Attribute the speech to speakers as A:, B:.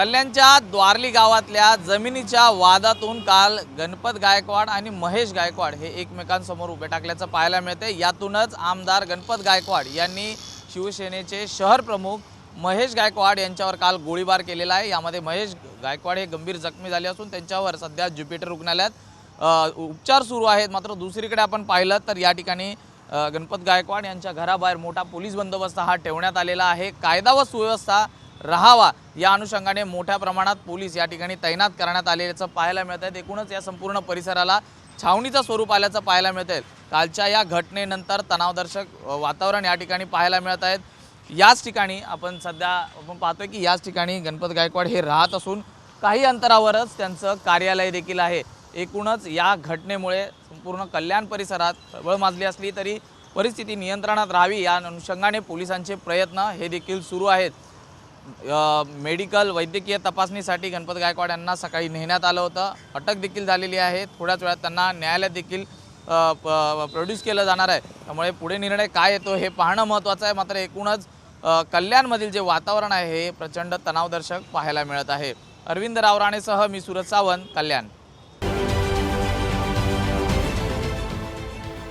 A: कल्याणच्या द्वारली गावातल्या जमिनीच्या वादातून काल गणपत गायकवाड आणि महेश गायकवाड हे एकमेकांसमोर उभे टाकल्याचं पाहायला मिळते यातूनच आमदार गणपत गायकवाड यांनी शिवसेनेचे शहर प्रमुख महेश गायकवाड यांच्यावर काल गोळीबार केलेला आहे. यामध्ये महेश गायकवाड हे गंभीर जखमी झाले असून त्यांच्यावर सध्या ज्युपिटर रुग्णालयात उपचार सुरू आहेत. मात्र दुसरीकडे आपण पाहिलं तर या ठिकाणी गणपत गायकवाड यांच्या घराबाहेर मोठा पोलीस बंदोबस्त हा ठेवण्यात आलेला आहे. कायदा व सुव्यवस्था राहावा. या अनुषंगाने मोठ्या प्रमाणात पोलीस या ठिकाणी तैनात करण्यात आलेल्याचं पाहायला मिळत आहे. एकूणच या संपूर्ण परिसराला छावणीचं स्वरूप आल्याचं पाहायला मिळत आहे. कालच्या या घटनेनंतर तणावदर्शक वातावरण या ठिकाणी पाहायला मिळत आहेत याच ठिकाणी आपण सध्या आपण पाहतोय की याच ठिकाणी गणपत गायकवाड हे राहत असून काही अंतरावरच त्यांचं कार्यालय देखील आहे. एकूणच या घटनेमुळे संपूर्ण कल्याण परिसरात सबळ माजली असली तरी परिस्थिती नियंत्रणात राहावी या अनुषंगाने पोलिसांचे प्रयत्न हे देखील सुरू आहेत. मेडिकल वैद्यकीय तपासणीसाठी गणपत गायकवाड यांना सकाळी नेण्यात आलं होतं. अटक देखील झालेली आहे. थोड्याच वेळात त्यांना न्यायालयात देखील प्रोड्यूस केलं जाणार आहे. त्यामुळे पुढे निर्णय काय येतो हे पाहणं महत्त्वाचं आहे. मात्र एकूणच कल्याणमधील जे वातावरण आहे हे प्रचंड तणावदर्शक पाहायला मिळत आहे. अरविंद रावराणेसह मी सुरज सावंत कल्याण.